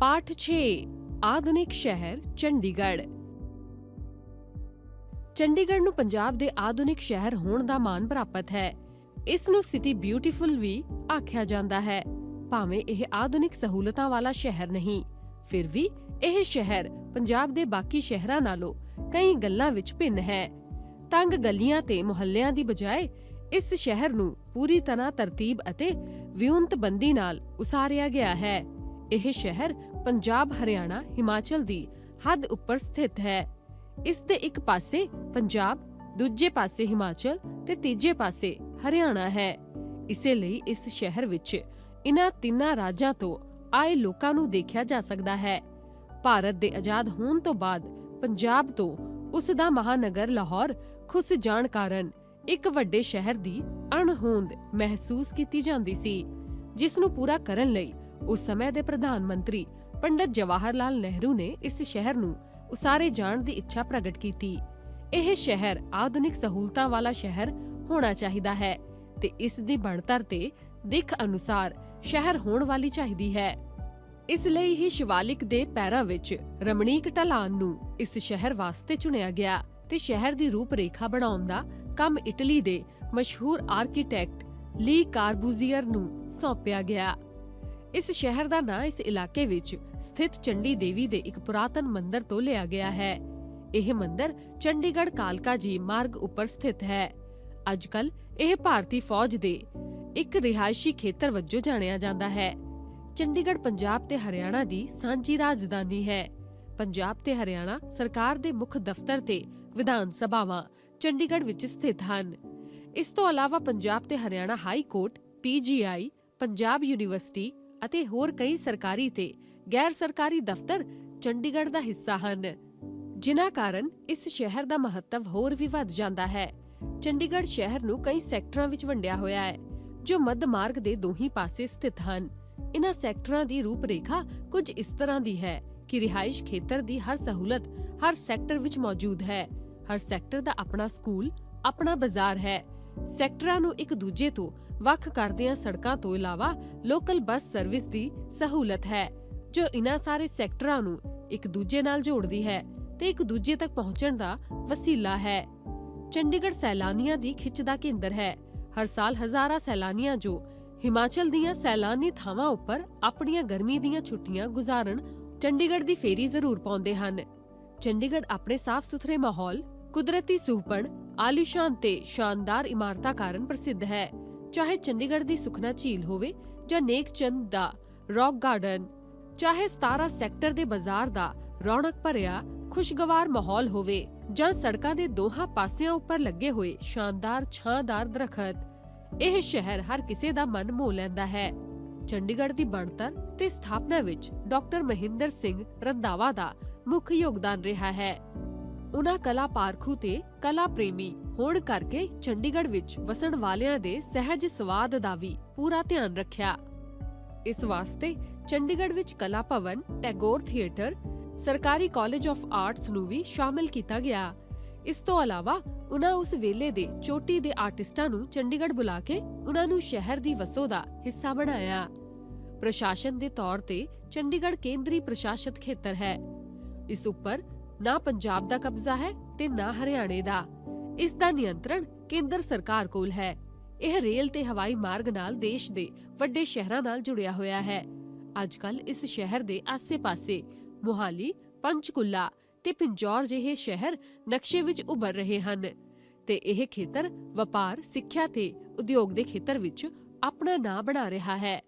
ਪਾਠ 6 ਆਧੁਨਿਕ ਸ਼ਹਿਰ ਚੰਡੀਗੜ੍ਹ ਚੰਡੀਗੜ੍ਹ ਨੂੰ ਪੰਜਾਬ ਦੇ ਆਧੁਨਿਕ ਸ਼ਹਿਰ ਹੋਣ ਦਾ ਮਾਣ ਪ੍ਰਾਪਤ ਹੈ ਇਸ ਨੂੰ ਸਿਟੀ ਬਿਊਟੀਫੁਲ ਵੀ ਆਖਿਆ ਜਾਂਦਾ ਹੈ ਭਾਵੇਂ ਇਹ ਆਧੁਨਿਕ ਸਹੂਲਤਾਂ ਵਾਲਾ ਸ਼ਹਿਰ ਨਹੀਂ ਫਿਰ ਵੀ ਇਹ ਸ਼ਹਿਰ ਪੰਜਾਬ ਦੇ ਬਾਕੀ ਸ਼ਹਿਰਾਂ ਨਾਲੋਂ ਕਈ ਗੱਲਾਂ ਵਿੱਚ ਭਿੰਨ ਹੈ ਤੰਗ ਗਲੀਆਂ ਤੇ ਮੁਹੱਲਿਆਂ ਦੀ ਬਜਾਏ ਇਸ ਸ਼ਹਿਰ ਨੂੰ ਪੂਰੀ ਤਰ੍ਹਾਂ ਤਰਤੀਬ ਅਤੇ ਵਿਉਂਤਬੰਦੀ ਨਾਲ ਉਸਾਰਿਆ ਗਿਆ ਹੈ ਇਹ ਸ਼ਹਿਰ ਪੰਜਾਬ, ਹਰਿਆਣਾ, ਹਿਮਾਚਲ ਦੀ ਹੱਦ ਉੱਪਰ ਸਥਿਤ ਹੈ। ਇਸ ਦੇ ਇੱਕ ਪਾਸੇ ਪੰਜਾਬ, ਦੂਜੇ ਪਾਸੇ ਹਿਮਾਚਲ ਤੇ ਤੀਜੇ ਪਾਸੇ ਹਰਿਆਣਾ ਹੈ। ਇਸੇ ਲਈ ਇਸ ਸ਼ਹਿਰ ਵਿੱਚ ਇਨ੍ਹਾਂ ਤਿੰਨਾਂ ਰਾਜਾਂ ਤੋਂ ਆਏ ਲੋਕਾਂ ਨੂੰ ਦੇਖਿਆ ਜਾ ਸਕਦਾ ਹੈ। ਭਾਰਤ ਦੇ ਆਜ਼ਾਦ ਹੋਣ ਤੋਂ ਬਾਅਦ ਪੰਜਾਬ ਤੋਂ ਉਸ ਦਾ ਮਹਾਨਗਰ ਲਾਹੌਰ ਖੁੱਸ ਜਾਣ ਕਾਰਨ ਇੱਕ ਵੱਡੇ ਸ਼ਹਿਰ ਦੀ ਅਣਹੋਂਦ ਮਹਿਸੂਸ ਕੀਤੀ ਜਾਂਦੀ ਸੀ, ਜਿਸ ਨੂੰ ਪੂਰਾ ਕਰਨ ਲਈ ਉਸ ਸਮੇਂ ਦੇ ਪ੍ਰਧਾਨ ਮੰਤਰੀ ਪੰਡਤ ਜਵਾਹਰ ਲਾਲ ਨਹਿਰੂ ਨੇ ਇਸ ਸ਼ਹਿਰ ਨੂੰ ਉਸਾਰੇ ਜਾਣ ਦੀ ਇੱਛਾ ਪ੍ਰਗਟ ਕੀਤੀ ਇਹ ਸ਼ਹਿਰ ਆਧੁਨਿਕ ਸਹੂਲਤਾਂ ਵਾਲਾ ਸ਼ਹਿਰ ਹੋਣਾ ਚਾਹੀਦਾ ਹੈ ਤੇ ਇਸ ਦੀ ਬਣਤਰ ਤੇ ਦਿੱਖ ਅਨੁਸਾਰ ਸ਼ਹਿਰ ਹੋਣ ਵਾਲੀ ਚਾਹੀਦੀ ਹੈ ਇਸ ਲਈ ਹੀ ਸ਼ਿਵਾਲਿਕ ਦੇ ਪੈਰਾਂ ਵਿੱਚ ਰਮਣੀਕ ਢਲਾਨ ਨੂੰ ਇਸ ਸ਼ਹਿਰ ਵਾਸਤੇ ਚੁਣਿਆ ਗਿਆ ਤੇ ਸ਼ਹਿਰ ਦੀ ਰੂਪ ਰੇਖਾ ਬਣਾਉਣ ਦਾ ਕੰਮ ਇਟਲੀ ਦੇ ਮਸ਼ਹੂਰ ਆਰਕੀਟੈਕਟ ਲੀ ਕਾਰਬੂਜ਼ੀਅਰ ਨੂੰ ਸੌਂਪਿਆ ਗਿਆ ਇਸ ਸ਼ਹਿਰ ਦਾ ਨਾਂ ਇਸ ਇਲਾਕੇ ਵਿੱਚ ਸਥਿਤ ਚੰਡੀ ਦੇਵੀ ਦੇ ਇੱਕ ਪੁਰਾਤਨ ਮੰਦਿਰ ਤੋਂ ਲਿਆ ਗਿਆ ਹੈ। ਇਹ ਮੰਦਿਰ ਚੰਡੀਗੜ੍ਹ ਕਾਲਕਾ ਜੀ ਮਾਰਗ ਉੱਪਰ ਸਥਿਤ ਹੈ। ਅੱਜਕੱਲ ਇਹ ਭਾਰਤੀ ਫੌਜ ਦੇ ਇੱਕ ਰਿਹਾਇਸ਼ੀ ਖੇਤਰ ਵਜੋਂ ਜਾਣਿਆ ਜਾਂਦਾ ਹੈ। ਚੰਡੀਗੜ੍ਹ ਪੰਜਾਬ ਤੇ ਹਰਿਆਣਾ ਦੀ ਸਾਂਝੀ ਰਾਜਧਾਨੀ ਹੈ। ਪੰਜਾਬ ਤੇ ਹਰਿਆਣਾ ਸਰਕਾਰ ਦੇ ਮੁੱਖ ਦਫ਼ਤਰ ਤੇ ਵਿਧਾਨ ਸਭਾਵਾਂ ਚੰਡੀਗੜ੍ਹ ਵਿੱਚ ਸਥਿਤ ਹਨ। ਇਸ ਤੋਂ ਇਲਾਵਾ ਪੰਜਾਬ ਤੇ Haryana high court PGI Punjab university ਅਤੇ ਹੋਰ ਕਈ ਸਰਕਾਰੀ ਤੇ ਗੈਰ ਸਰਕਾਰੀ ਦਫ਼ਤਰ ਚੰਡੀਗੜ੍ਹ ਦਾ ਹਿੱਸਾ ਹਨ, ਜਿਨ੍ਹਾਂ ਕਾਰਨ ਇਸ ਸ਼ਹਿਰ ਦਾ ਮਹੱਤਵ ਹੋਰ ਵੀ ਵੱਧ ਜਾਂਦਾ ਹੈ। ਚੰਡੀਗੜ੍ਹ ਸ਼ਹਿਰ ਨੂੰ ਕਈ ਸੈਕਟਰਾਂ ਵਿੱਚ ਵੰਡਿਆ ਹੋਇਆ ਹੈ, ਜੋ ਮੱਧ ਮਾਰਗ ਦੇ ਦੋਹੀ ਪਾਸੇ ਸਥਿਤ ਹਨ। ਇਨ੍ਹਾਂ ਸੈਕਟਰਾਂ ਦੀ ਰੂਪਰੇਖਾ ਕੁਝ ਇਸ ਤਰ੍ਹਾਂ ਦੀ ਹੈ ਕਿ ਰਿਹਾਇਸ਼ ਖੇਤਰ ਦੀ ਹਰ ਸਹੂਲਤ ਹਰ ਸੈਕਟਰ ਵਿੱਚ ਮੌਜੂਦ ਹੈ। ਹਰ ਸੈਕਟਰ ਦਾ ਆਪਣਾ ਸਕੂਲ, ਆਪਣਾ ਬਾਜ਼ਾਰ ਹੈ। ਸੈਕਟਰਾਂ ਨੂੰ ਇੱਕ ਦੂਜੇ ਤੋਂ ਵੱਖ ਕਰਦਿਆਂ ਸੜਕਾਂ ਤੋਂ ਇਲਾਵਾ ਲੋਕਲ ਬੱਸ ਸਰਵਿਸ ਦੀ ਸਹੂਲਤ ਹੈ, ਜੋ ਇਨ੍ਹਾਂ ਸਾਰੇ ਸੈਕਟਰਾਂ ਨੂੰ ਇੱਕ ਦੂਜੇ ਨਾਲ ਜੋੜਦੀ ਹੈ ਤੇ ਇੱਕ ਦੂਜੇ ਤੱਕ ਪਹੁੰਚਣ ਦਾ ਵਸੀਲਾ ਹੈ। ਚੰਡੀਗੜ੍ਹ ਸੈਲਾਨੀਆਂ ਦੀ ਖਿੱਚ ਦਾ ਕੇਂਦਰ ਹੈ। ਹਰ ਸਾਲ ਹਜ਼ਾਰਾਂ ਸੈਲਾਨੀਆਂ ਜੋ ਹਿਮਾਚਲ ਦੀਆਂ ਸੈਲਾਨੀ ਥਾਵਾਂ ਉੱਪਰ ਆਪਣੀਆਂ ਗਰਮੀ ਦੀਆਂ ਛੁੱਟੀਆਂ ਗੁਜ਼ਾਰਨ ਚੰਡੀਗੜ੍ਹ ਦੀ ਫੇਰੀ ਜ਼ਰੂਰ ਪਾਉਂਦੇ ਹਨ। ਚੰਡੀਗੜ੍ਹ ਆਪਣੇ ਸਾਫ਼ ਸੁਥਰੇ ਮਾਹੌਲ, ਕੁਦਰਤੀ ਸੁਹਪਣ ਆਲੀਸ਼ਾਨ ਤੇ ਸ਼ਾਨਦਾਰ ਇਮਾਰਤਾਂ ਕਾਰਨ ਪ੍ਰਸਿੱਧ ਹੈ। ਚਾਹੇ ਚੰਡੀਗੜ੍ਹ ਦੀ ਸੁਖਨਾ ਝੀਲ ਹੋਵੇ ਜਾਂ ਨੇਕ ਦਾ ਰੌਕ ਗਾਰਡਨ, ਚਾਹੇ 17 ਸੈਕਟਰ ਦੇ ਬਾਜ਼ਾਰ ਦਾ ਰੌਣਕ ਭਰਿਆ ਖੁਸ਼ਗਵਾਰ ਮਾਹੌਲ ਹੋਵੇ ਜਾਂ ਸੜਕਾਂ ਦੇ ਦੋਹਾਂ ਪਾਸਿਆਂ ਉੱਪਰ ਲੱਗੇ ਹੋਏ ਸ਼ਾਨਦਾਰ ਛਾਂਦਾਰ ਦਰਖਤ, ਇਹ ਸ਼ਹਿਰ ਹਰ ਕਿਸੇ ਦਾ ਮਨ ਮੋਹ ਲੈਂਦਾ ਹੈ। ਚੰਡੀਗੜ੍ਹ ਦੀ ਬਣਤਰ ਤੇ ਸਥਾਪਨਾ ਵਿੱਚ ਡਾਕਟਰ ਮਹਿੰਦਰ ਸਿੰਘ ਰੰਧਾਵਾ ਦਾ ਮੁੱਖ ਯੋਗਦਾਨ ਰਿਹਾ ਹੈ। ਉਨ੍ਹਾਂ ਕਲਾ ਪਾਰਖੂ ਤੇ ਕਲਾ ਪ੍ਰੇਮੀ ਹੋਣ ਕਰਕੇ ਚੰਡੀਗੜ੍ਹ ਵਿੱਚ ਵਸਣ ਵਾਲਿਆਂ ਦੇ ਸਹਿਜ ਸਵਾਦ ਦਾ ਵੀ ਪੂਰਾ ਧਿਆਨ ਰੱਖਿਆ। ਇਸ ਵਾਸਤੇ ਚੰਡੀਗੜ੍ਹ ਵਿੱਚ ਕਲਾ ਭਵਨ, ਟੈਗੋਰ ਥੀਏਟਰ, ਸਰਕਾਰੀ ਕਾਲਜ ਆਫ ਆਰਟਸ ਨੂੰ ਵੀ ਸ਼ਾਮਿਲ ਕੀਤਾ ਗਿਆ। ਇਸ ਤੋਂ ਇਲਾਵਾ ਉਨ੍ਹਾਂ ਉਸ ਵੇਲੇ ਦੇ ਚੋਟੀ ਦੇ ਆਰਟਿਸਟਾਂ ਨੂੰ ਚੰਡੀਗੜ੍ਹ ਬੁਲਾ ਕੇ ਉਨ੍ਹਾਂ ਨੂੰ ਸ਼ਹਿਰ ਦੀ ਵਸੋਂ ਦਾ ਹਿੱਸਾ ਬਣਾਇਆ। ਪ੍ਰਸ਼ਾਸਨ ਦੇ ਤੌਰ ਤੇ ਚੰਡੀਗੜ੍ਹ ਕੇਂਦਰੀ ਪ੍ਰਸ਼ਾਸਿਤ ਖੇਤਰ ਹੈ। ਇਸ ਉੱਪਰ ਨਾ ਪੰਜਾਬ ਦਾ ਕਬਜ਼ਾ ਹੈ ਤੇ ਨਾ ਹਰਿਆਣੇ ਦਾ। ਇਸ ਦਾ ਨਿਯੰਤਰਣ ਕੇਂਦਰ ਸਰਕਾਰ ਕੋਲ ਹੈ। ਇਹ ਰੇਲ ਤੇ ਹਵਾਈ ਮਾਰਗ ਨਾਲ ਦੇਸ਼ ਦੇ ਵੱਡੇ ਸ਼ਹਿਰਾਂ ਨਾਲ ਜੁੜਿਆ ਹੋਇਆ ਹੈ। ਅੱਜਕੱਲ ਇਸ ਸ਼ਹਿਰ ਦੇ ਆਸੇ-ਪਾਸੇ ਮੁਹਾਲੀ, ਪੰਚਕੁਲਾ ਤੇ ਪਿੰਜੌਰ ਜਿਹੇ ਸ਼ਹਿਰ ਨਕਸ਼ੇ ਵਿੱਚ ਉੱਭਰ ਰਹੇ ਹਨ ਤੇ ਇਹ ਖੇਤਰ ਵਪਾਰ, ਸਿੱਖਿਆ ਤੇ ਉਦਯੋਗ ਦੇ ਖੇਤਰ ਵਿੱਚ ਆਪਣਾ ਨਾਂ ਬਣਾ ਰਿਹਾ ਹੈ।